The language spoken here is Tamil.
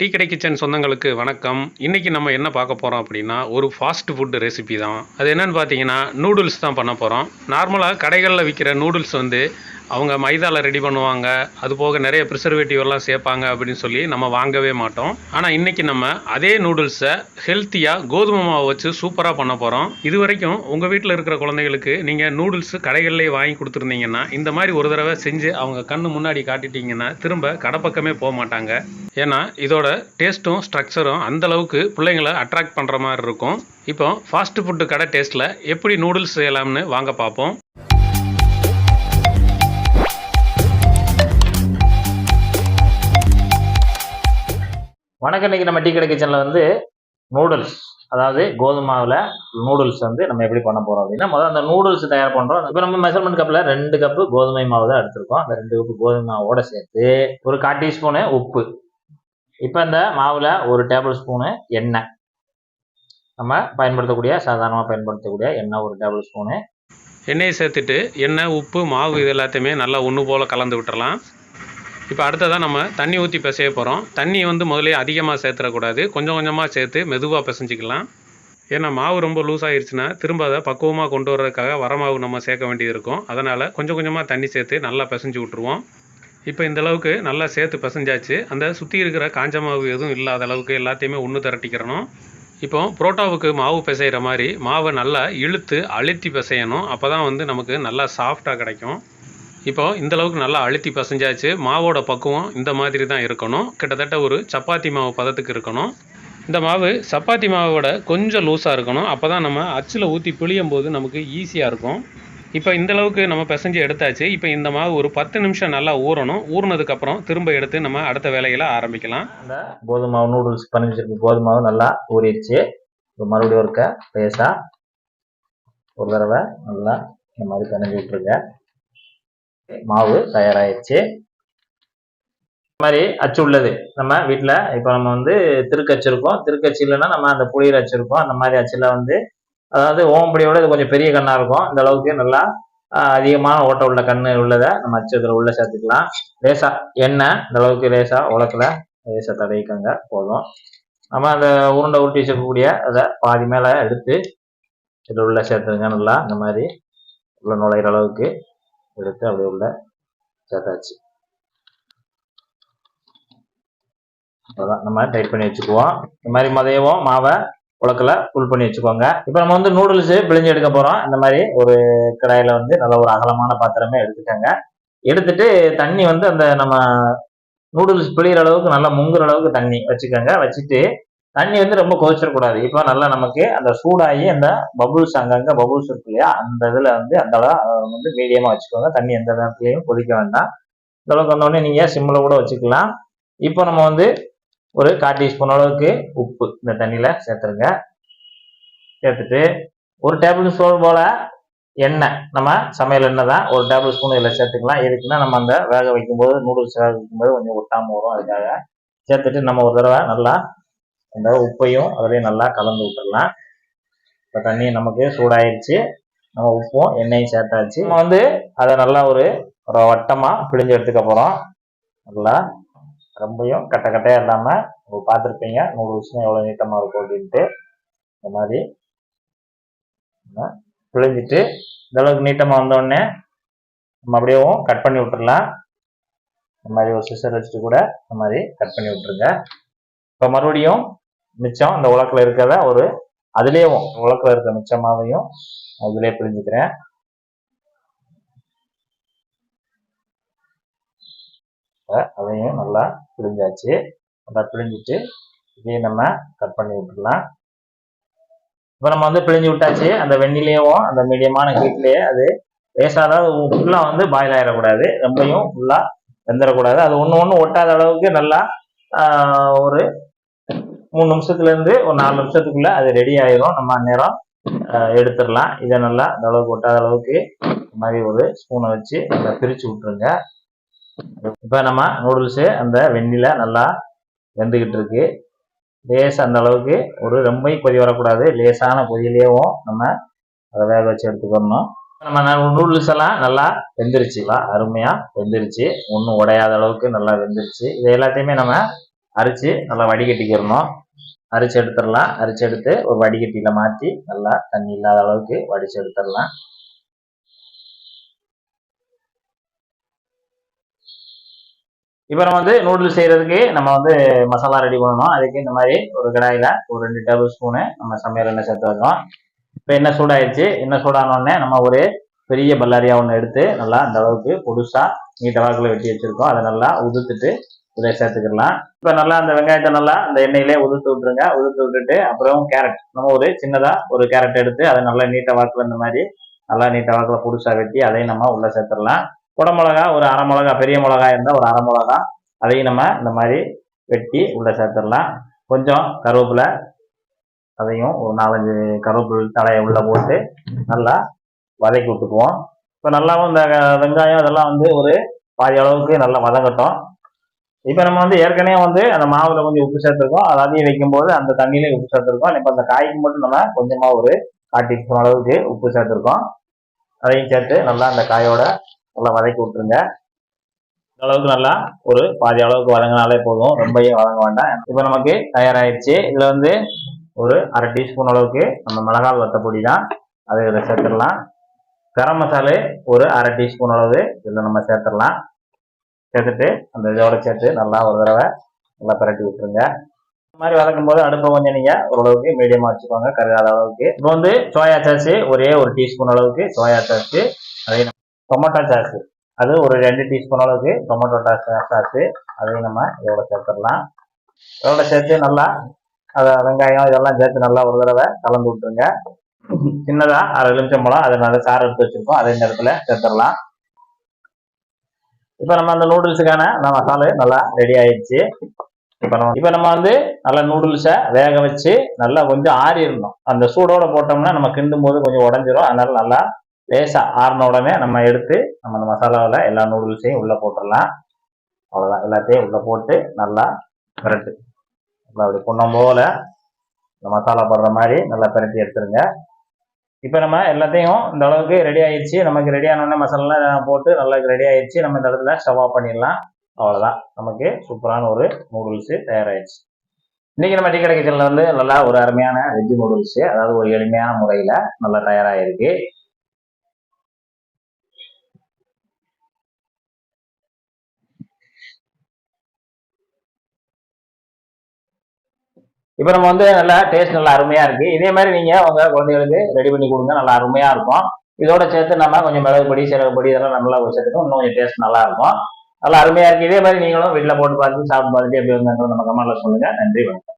டீ கடை கிச்சன் சொந்தங்களுக்கு வணக்கம். இன்றைக்கி நம்ம என்ன பார்க்க போகிறோம் அப்படின்னா ஒரு ஃபாஸ்ட் ஃபுட் ரெசிபி தான். அது என்னன்னு பார்த்தீங்கன்னா நூடுல்ஸ் தான் பண்ண போகிறோம் நார்மலாக கடைகளில் விற்கிற நூடுல்ஸ் வந்து அவங்க மைதாவில் ரெடி பண்ணுவாங்க. அது போக நிறைய ப்ரிசர்வேட்டிவ் எல்லாம் சேர்ப்பாங்க அப்படின்னு சொல்லி நம்ம வாங்கவே மாட்டோம். ஆனால் இன்றைக்கி நம்ம அதே நூடுல்ஸை ஹெல்த்தியாக கோதுமை மாவு வச்சு சூப்பராக பண்ண போகிறோம் இது வரைக்கும் உங்கள் வீட்டில் இருக்கிற குழந்தைகளுக்கு நீங்கள் நூடுல்ஸ் கடைகள்லேயே வாங்கி கொடுத்துருந்தீங்கன்னா இந்த மாதிரி ஒரு தடவை செஞ்சு அவங்க கண்ணு முன்னாடி காட்டிட்டீங்கன்னா திரும்ப கடை பக்கமே போக மாட்டாங்க. ஏன்னா இதோட டேஸ்ட்டும் ஸ்ட்ரக்சரும் அந்த அளவுக்கு பிள்ளைங்களை அட்ராக்ட் பண்ணுற மாதிரி இருக்கும். இப்போ ஃபாஸ்ட் ஃபுட்டு கடை டேஸ்ட்டில் எப்படி நூடுல்ஸ் செய்யலாம்னு வாங்க பார்ப்போம். வணக்கம். இன்னைக்கு நம்ம டீ கடை கிச்சனில் வந்து நூடுல்ஸ் அதாவது கோதுமாவில் நூடுல்ஸ் வந்து நம்ம எப்படி பண்ண போகிறோம் அப்படின்னா முதல்ல அந்த நூடுல்ஸ் தயார் பண்ணுறோம் இப்போ நம்ம மெஷர்மெண்ட் கப்பில் ரெண்டு கப்பு கோதுமை மாவு தான் எடுத்திருக்கோம். அந்த ரெண்டு கப்பு கோதுமை மாவோட சேர்த்து ஒரு கால் டீஸ்பூனு உப்பு. இப்போ இந்த மாவில் ஒரு டேபிள் ஸ்பூனு எண்ணெய். நம்ம பயன்படுத்தக்கூடிய சாதாரணமாக பயன்படுத்தக்கூடிய எண்ணெய் ஒரு டேபிள் ஸ்பூனு எண்ணெயை சேர்த்துட்டு எண்ணெய் உப்பு மாவு இது எல்லாத்தையுமே நல்லா ஒன்று போல் கலந்து விட்டுறலாம். இப்போ அடுத்ததாக நம்ம தண்ணி ஊற்றி பிசைய போகிறோம் தண்ணி வந்து முதலே அதிகமாக சேர்த்துடக்கூடாது கொஞ்சம் கொஞ்சமாக சேர்த்து மெதுவாக பிசைஞ்சிக்கலாம். ஏன்னா மாவு ரொம்ப லூஸ் ஆயிருச்சுன்னா திரும்ப அதை பக்குவமாக கொண்டு வர்றதுக்காக வர மாவு நம்ம சேர்க்க வேண்டியது இருக்கும். அதனால் கொஞ்சம் கொஞ்சமாக தண்ணி சேர்த்து நல்லா பிசைஞ்சு விட்ருவோம் இப்போ இந்த அளவுக்கு நல்லா சேர்த்து பிசைஞ்சாச்சு. அந்த சுற்றி இருக்கிற காஞ்ச மாவு எதுவும் இல்லாத அளவுக்கு எல்லாத்தையுமே ஒன்று திரட்டிக்கிறணும். இப்போ புரோட்டாவுக்கு மாவு பிசைகிற மாதிரி மாவை நல்லா இழுத்து அழுத்தி பிசையணும். அப்போ தான் வந்து நமக்கு நல்லா சாஃப்டாக கிடைக்கும். இப்போ இந்த அளவுக்கு நல்லா அழுத்தி பசைஞ்சாச்சு. மாவோட பக்குவம் இந்த மாதிரி தான் இருக்கணும். கிட்டத்தட்ட ஒரு சப்பாத்தி மாவு பதத்துக்கு இருக்கணும். இந்த மாவு சப்பாத்தி மாவோட கொஞ்சம் லூஸாக இருக்கணும். அப்போ தான் நம்ம அச்சில் ஊற்றி பிழியும் போது நமக்கு ஈஸியாக இருக்கும். இப்போ இந்த அளவுக்கு நம்ம பிசைஞ்சு எடுத்தாச்சு. இப்போ இந்த மாவு ஒரு பத்து நிமிஷம் நல்லா ஊறணும். ஊறினதுக்கப்புறம் திரும்ப எடுத்து நம்ம அடுத்த வேலைகளை ஆரம்பிக்கலாம். அந்த கோதுமை மாவு நூடுல்ஸ் பண்ணி வச்சிருக்க கோதுமை மாவு நல்லா ஊறிடுச்சு. இப்போ மறுபடியும் ஒருக்க பேசா ஒரு தடவை நல்லா இந்த மாதிரி பிணைஞ்சு விட்டுருங்க. மாவு தயாராகிடுச்சு மாதிரி அச்சு உள்ளது. நம்ம வீட்டில் இப்போ நம்ம வந்து திருக்கச்சு இருக்கோம் திருக்கச்சு இல்லைன்னா நம்ம அந்த புளியர் அச்சு இருக்கோம் அந்த மாதிரி அச்சில் வந்து அதாவது ஓம்படியோட இது கொஞ்சம் பெரிய கண்ணாக இருக்கும். இந்த அளவுக்கு நல்லா அதிகமான ஓட்ட உள்ள கண்ணு உள்ளதை நம்ம அச்சு இதில் உள்ள சேர்த்துக்கலாம். லேசா எண்ணெய் இந்த அளவுக்கு லேசா உலக்கில் லேசா தடவிக்கங்க. போதும். நம்ம அந்த உருண்டை உருட்டி வச்சிருக்கக்கூடிய அதை பாதி மேலே எடுத்து இதில் உள்ள சேர்த்துருங்க. நல்லா இந்த மாதிரி உள்ள நுழையிற அளவுக்கு. எடுத்து அப்படியே உள்ள சேர்த்தாச்சு. அதான் நம்ம டைட் பண்ணி வச்சுக்குவோம். இந்த மாதிரி மதையவும் மாவை உலக்கில் ஃபுல் பண்ணி வச்சுக்கோங்க. இப்போ நம்ம வந்து நூடுல்ஸ் பிழிஞ்சு எடுக்க போகிறோம் இந்த மாதிரி ஒரு கடாயில் வந்து நல்ல ஒரு அகலமான பாத்திரமே எடுத்துக்கோங்க. எடுத்துட்டு தண்ணி வந்து அந்த நம்ம நூடுல்ஸ் பிழிகிற அளவுக்கு நல்லா முங்குற அளவுக்கு தண்ணி வச்சுக்கோங்க. வச்சுட்டு தண்ணி வந்து ரொம்ப கொதிச்சிடக்கூடாது. இப்போ நல்லா நமக்கு அந்த சூடாகி அந்த பபுள்ஸ் அங்கங்கே பபுள்ஸ் இருக்கு இல்லையா? அந்த இதில் வந்து அந்த வந்து மீடியமாக வச்சுக்கோங்க. தண்ணி எந்த நேரத்துலையும் கொதிக்க வேண்டாம். இந்த அளவுக்கு வந்தோடனே நீங்கள் சிம்மில் கூட வச்சுக்கலாம். இப்போ நம்ம வந்து ஒரு கால் டீஸ்பூன் அளவுக்கு உப்பு இந்த தண்ணியில் சேர்த்துருங்க. சேர்த்துட்டு ஒரு டேபிள் ஸ்பூன் போல் எண்ணெய். நம்ம சமையல் எண்ணெய் தான். ஒரு டேபிள் ஸ்பூன் இதில் சேர்த்துக்கலாம். எதுக்குன்னா நம்ம அந்த வேக வைக்கும்போது நூடுல்ஸ் வேக வைக்கும்போது கொஞ்சம் ஒட்டாமல் வரும். அதுக்காக சேர்த்துட்டு நம்ம ஒரு தடவை நல்லா அந்த உப்பையும் அதுலேயும் நல்லா கலந்து விட்டுடலாம். இப்போ தண்ணி நமக்கு சூடாயிருச்சு. நம்ம உப்பும் எண்ணெயும் சேர்த்தாச்சு. நம்ம வந்து அதை நல்லா ஒரு ஒரு வட்டமாக பிழிஞ்சு எடுத்துக்க போகிறோம் நல்லா ரொம்பையும் கட்ட கட்டையாக இல்லாமல் பார்த்துருப்பீங்க பார்த்துருப்பீங்க. வருஷம் எவ்வளோ நீட்டமாக இருக்கும் அப்படின்ட்டு. இந்த மாதிரி பிழிஞ்சிட்டு இந்த அளவுக்கு நீட்டமாக வந்தோடனே நம்ம அப்படியே கட் பண்ணி விட்டுடலாம் இந்த மாதிரி ஒரு சிசர் வச்சுட்டு கூட இந்த மாதிரி கட் பண்ணி விட்டுருங்க. இப்போ மறுபடியும் மிச்சம் அந்த உலக்கில் இருக்கிறத ஒரு அதுலேயும் உலக்கில் இருக்க மிச்சமாவையும் இதுலேயே பிழிஞ்சுக்கிறேன் அதையும் நல்லா பிழிஞ்சாச்சு நல்லா பிழிஞ்சிட்டு இதையும் நம்ம கட் பண்ணி விட்டுடலாம். இப்போ நம்ம வந்து பிழிஞ்சு விட்டாச்சு. அந்த வெண்ணிலையும் அந்த மீடியமான ஹீட்லேயே அது லேசாக அதாவது ஃபுல்லாக வந்து பாயில் ஆகிடக்கூடாது ரொம்பையும் ஃபுல்லாக வெந்துடக்கூடாது அது ஒன்று ஒன்று ஒட்டாத அளவுக்கு நல்லா ஆஹ், ஒரு மூணு நிமிஷத்துலேருந்து ஒரு நாலு நிமிஷத்துக்குள்ள அது ரெடி ஆயிரும். நம்ம அந்நேரம் எடுத்துடலாம். இதை நல்லா இந்த அளவுக்கு ஒட்டாத அளவுக்கு இந்த மாதிரி ஒரு ஸ்பூனை வச்சு நல்லா பிரித்து விட்டுருங்க. இப்போ நம்ம நூடுல்ஸு அந்த வெண்ணில நல்லா வெந்துக்கிட்டு இருக்கு. லேஸ் அந்த அளவுக்கு ஒரு ரொம்ப கொதி வரக்கூடாது. லேசான கொதியிலேயும் நம்ம அதை வேக வச்சு எடுத்துக்கணும். நம்ம நூடுல்ஸ் எல்லாம் நல்லா வெந்துருச்சுலாம் அருமையாக வெந்துருச்சு. ஒன்றும் உடையாத அளவுக்கு நல்லா வெந்துருச்சு. இது எல்லாத்தையுமே நம்ம அரிச்சு நல்லா வடிகட்டிக்கிறணும். அரிச்சு எடுத்துடலாம். அரிச்சு எடுத்து ஒரு வடிகட்டியில மாற்றி நல்லா தண்ணி இல்லாத அளவுக்கு வடிச்சு எடுத்துடலாம். இப்போ நம்ம வந்து நூடுல்ஸ் செய்யறதுக்கு நம்ம வந்து மசாலா ரெடி பண்ணணும். அதுக்கு இந்த மாதிரி ஒரு கடாயில ஒரு ரெண்டு டேபிள் ஸ்பூனு நம்ம சமையல் எண்ணெய் சேர்த்து வைக்கணும். இப்போ எண்ணெய் சூடாயிடுச்சு எண்ணெய் சூடான உடனே நம்ம ஒரு பெரிய பல்லாரியா ஒன்று எடுத்து நல்லா அந்த அளவுக்கு புதுசாக நீட்ட வாக்கில் வெட்டி வச்சிருக்கோம். அதை நல்லா உதுத்துட்டு இதை சேர்த்துக்கலாம் இப்போ நல்லா அந்த வெங்காயத்தை நல்லா அந்த எண்ணெயிலே உதிர்த்து விட்டுருங்க. உதிர்த்து விட்டுட்டு அப்புறம் கேரட் நம்ம ஒரு சின்னதா ஒரு கேரட் எடுத்து அதை நல்லா நீட்டாக வாக்கில் இந்த மாதிரி நல்லா நீட்டாக வாக்கில் புதுசா வெட்டி அதையும் நம்ம உள்ள சேர்த்துடலாம். குடமிளகா ஒரு அரை மிளகா பெரிய மிளகா இருந்தால் ஒரு அரை மிளகா அதையும் நம்ம இந்த மாதிரி வெட்டி உள்ள சேர்த்துடலாம். கொஞ்சம் கருவேப்பிலை அதையும் ஒரு நாலஞ்சு கருவேப்பிலை தலையை உள்ள போட்டு நல்லா வதக்கி விட்டுக்குவோம். இப்போ நல்லாவும் இந்த வெங்காயம் இதெல்லாம் வந்து ஒரு பாதி அளவுக்கு நல்லா வதங்கட்டும். இப்போ நம்ம வந்து ஏற்கனவே வந்து அந்த மாவுல கொஞ்சம் உப்பு சேர்த்துருக்கோம். அதையும் வைக்கும்போது அந்த தண்ணியிலையும் உப்பு சேர்த்துருக்கோம். இப்போ அந்த காய்க்கு மட்டும் நம்ம கொஞ்சமாக ஒரு காட்டி அளவுக்கு உப்பு சேர்த்துருக்கோம். அதையும் சேர்த்து நல்லா அந்த காயோட நல்லா வதக்கி விட்டுருங்க. இந்த அளவுக்கு நல்லா ஒரு பாதி அளவுக்கு வதங்கினாலே போதும். ரொம்பவே வதங்க வேண்டாம். இப்போ நமக்கு தயாராகிடுச்சு இதில் வந்து ஒரு அரை டீஸ்பூன் அளவுக்கு நம்ம மிளகாய் வத்தப்பொடி தான். அதை இதில் சேர்த்துடலாம். கரம் மசாலு ஒரு அரை டீஸ்பூன் அளவு இதில் நம்ம சேர்த்துடலாம். சேர்த்துட்டு அந்த இதோட சேர்த்து நல்லா ஒரு தடவை நல்லா பிரட்டி விட்டுருங்க. இந்த மாதிரி வதக்கும் போது அடுப்பை கொஞ்சம் நீங்கள் ஓரளவுக்கு மீடியமாக வச்சுக்கோங்க கருகாத அளவுக்கு. இப்போ வந்து சோயா சாஸ் ஒரே ஒரு டீஸ்பூன் அளவுக்கு சோயா சாஸ் அதையும் டொமேட்டோ சாஸ் அது ஒரு ரெண்டு டீஸ்பூன் அளவுக்கு டொமேட்டோ சாஸ் அதையும் நம்ம இதோட சேர்த்துடலாம். இதோட சேர்த்து நல்லா அதை வெங்காயம் இதெல்லாம் சேர்த்து நல்லா ஒரு தடவை கலந்து விட்டுருங்க. சின்னதாக அரை எலுமிச்சம்பழம் அதை நல்லா சாறு எடுத்து வச்சிருக்கோம். அதே நேரத்தில் சேர்த்துடலாம். இப்போ நம்ம அந்த நூடுல்ஸுக்கான நம்ம மசாலா நல்லா ரெடி ஆயிடுச்சு. இப்போ நம்ம இப்போ நம்ம வந்து நல்லா நூடுல்ஸை வேக வச்சு நல்லா கொஞ்சம் ஆறி இருந்தோம் அந்த சூடோட போட்டோம்னா நம்ம கிண்டும் போது கொஞ்சம் உடஞ்சிரும். அதனால நல்லா லேசாக ஆறின உடனே நம்ம எடுத்து நம்ம அந்த மசாலாவில் எல்லா நூடுல்ஸையும் உள்ளே போட்டுடலாம். அவ்வளோதான் எல்லாத்தையும் உள்ளே போட்டு நல்லா பிரட்டு. நல்லா அப்படி பொண்ணும் போல் இந்த மசாலா போடுற மாதிரி நல்லா பிரட்டி எடுத்துருங்க. இப்போ நம்ம எல்லாத்தையும் இந்த அளவுக்கு ரெடி ஆயிடுச்சு. நமக்கு ரெடி ஆனோடனே மசாலாலாம் போட்டு நல்லா ரெடி ஆயிடுச்சு. நம்ம இந்த இடத்துல ஸ்டவ் ஆஃப் பண்ணிடலாம். அவ்வளோதான் நமக்கு சூப்பரான ஒரு நூடுல்ஸு தயாராகிடுச்சு இன்றைக்கி நம்ம டீ கிச்சனில் வந்து நல்லா ஒரு அருமையான வெஜ் நூடுல்ஸு அதாவது ஒரு எளிமையான முறையில் நல்லா தயாராகிருக்கு இப்போ நம்ம வந்து நல்லா டேஸ்ட் நல்லா அருமையாக இருக்குது இதே மாதிரி நீங்கள் உங்கள் குழந்தைகளுக்கு ரெடி பண்ணி கொடுங்க. நல்லா அருமையாக இருக்கும். இதோட சேர்த்து நம்ம கொஞ்சம் மிளகு பொடி சீரக பொடி இதெல்லாம் நல்லா சேர்த்துக்கணும் இன்னும் கொஞ்சம் டேஸ்ட் நல்லா இருக்கும். நல்லா அருமையாக இருக்குது இதே மாதிரி நீங்களும் வீட்டில் போட்டு பார்த்து சாப்பிட்டு பார்த்துட்டு எப்படி வந்தாங்க நம்ம கமெண்ட்டில் சொல்லுங்கள் நன்றி வணக்கம்.